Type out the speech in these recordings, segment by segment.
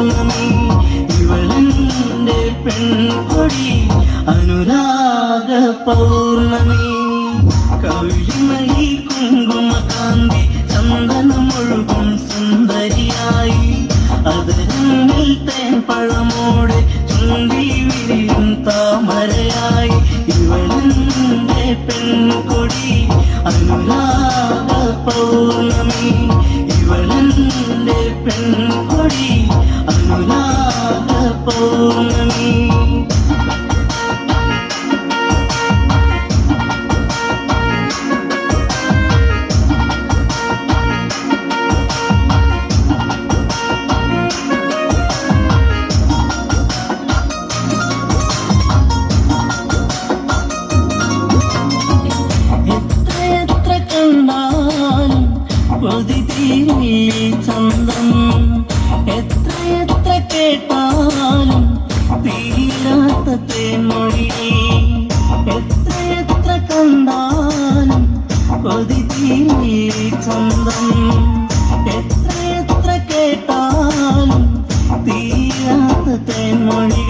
പൗർണമി ഇവളിന്റെ പെൺകൊടി അനുരാഗ പൗർണമി. കവിളിമഴി കുങ്കുമകാന്തി ചന്ദനമൊഴുകും സുന്ദരിയായി. അതിൽ തേൻ ചുണ്ടി ഇവളിന്റെ പെൺകൊടി അനുരാഗ പൗർണമി. ഇവളിന്റെ പെൺകൊടി അനുരാഗ പൗർണമി. തീരാത്ത തേൻമൊഴി എത്ര എത്ര കണ്ടാലും കൊതി തീരില്ലേ ചന്തം. എത്ര എത്ര കേട്ടാലും തീരാത്ത തേൻമൊഴി.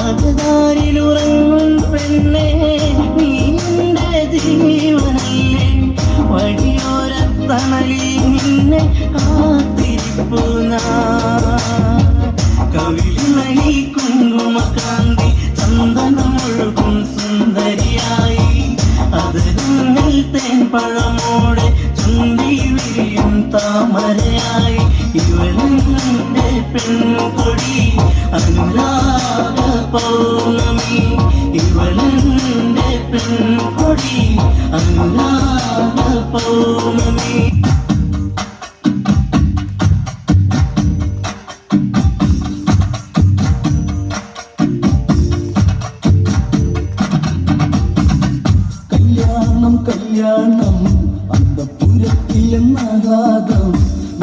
അകതാരിലുറങ്ങും പെണ്ണെ നീന്റെ ജീവനല്ലേ? വഴിയോരത്തണലിൽ നിന്നെ കാത്തിരിപ്പു കവിളിമണി പെൺകൊടി അനുരാഗ പൗർണമി. ഇവളുടെ പെൺകൊടി അനുരാഗ പൗർണമി. കല്യാണം കല്യാണം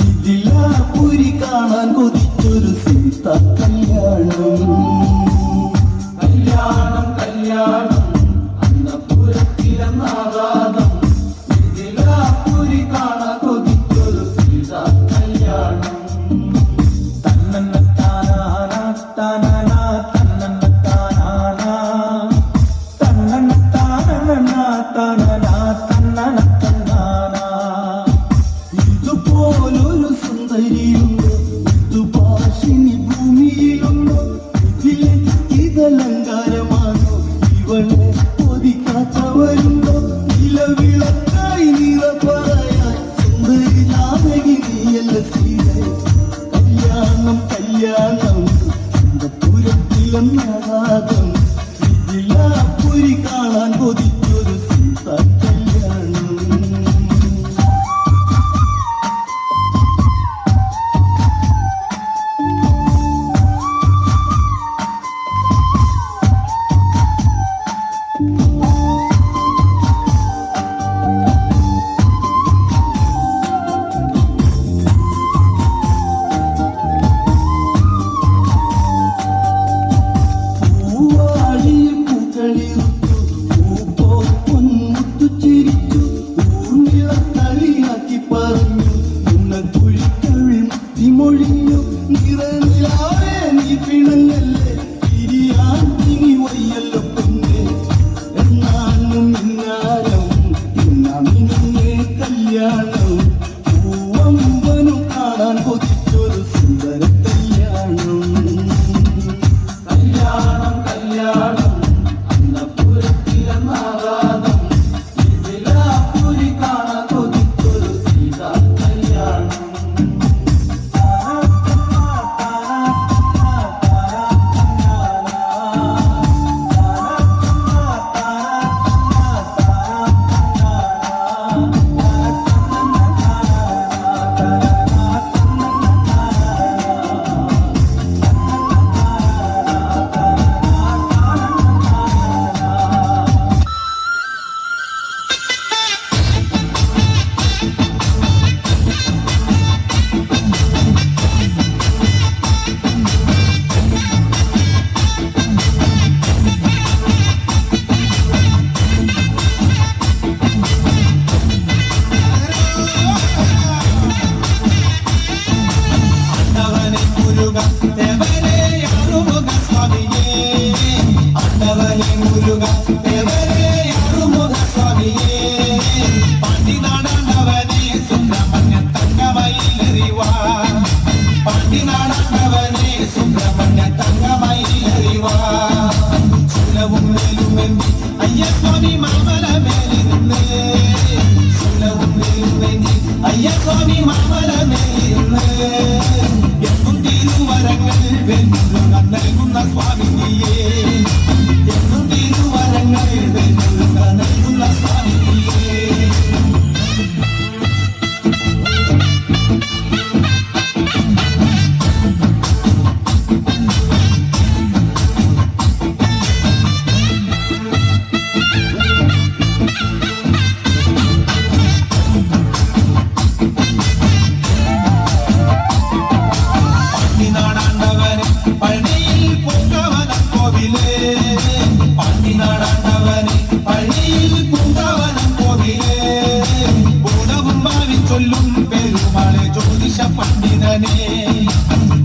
ഇതിലാ പുരി കാണാൻ കൊതിച്ചൊരു സീത കല്യാണം. കല്യാണം കല്യാണം. അന്തപുരത്തിലെന്നാകാതം ഇതലങ്കാരമാണോ ഇവളെ ഒതിക്കാത്തവരുണ്ടോ നിലവിളക്കായി അവനെ സുബ്രഹ്മണ്യ തങ്ങമായി അറിവാ ചുലവും മേലുമെന്തി അയ്യസ്വാമി മാമല മേലിരുന്ന് ചുലവും മേലുമെന്തി അയ്യസ്വാമി മാമല മേലിരുന്ന് എന്നും തിരുവരങ്ങൾ വെല്ലുന്ന നൽകുന്ന സ്വാമി നീയേ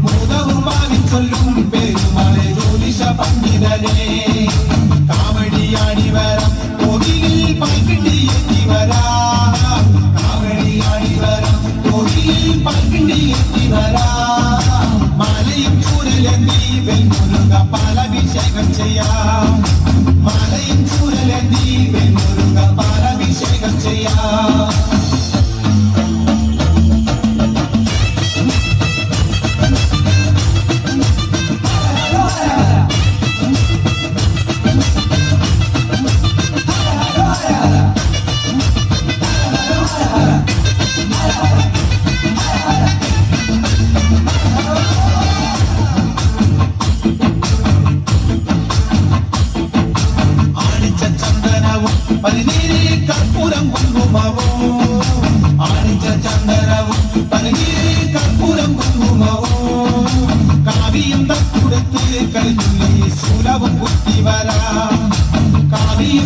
ഭൂതവും വാങ്ങി ചൊല്ലും പെരുമാളെ ജ്യോതിഷ പണ്ഡിതനെ. കാമ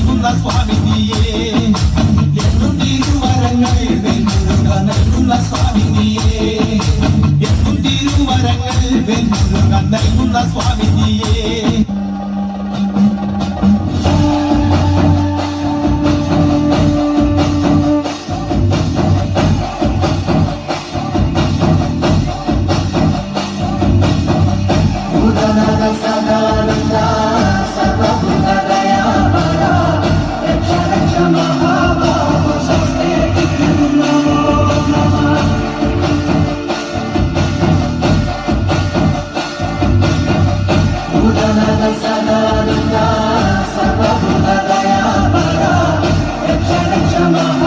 നൽകുന്ന സ്വാമിനിയെ. എന്നും തിരുവരങ്ങൾ വെല്ലുക നൽകുന്ന സ്വാമിനിയെ. എന്നും തിരുവരങ്ങൾ വെല്ലുക നൽകുന്ന സ്വാമി Allah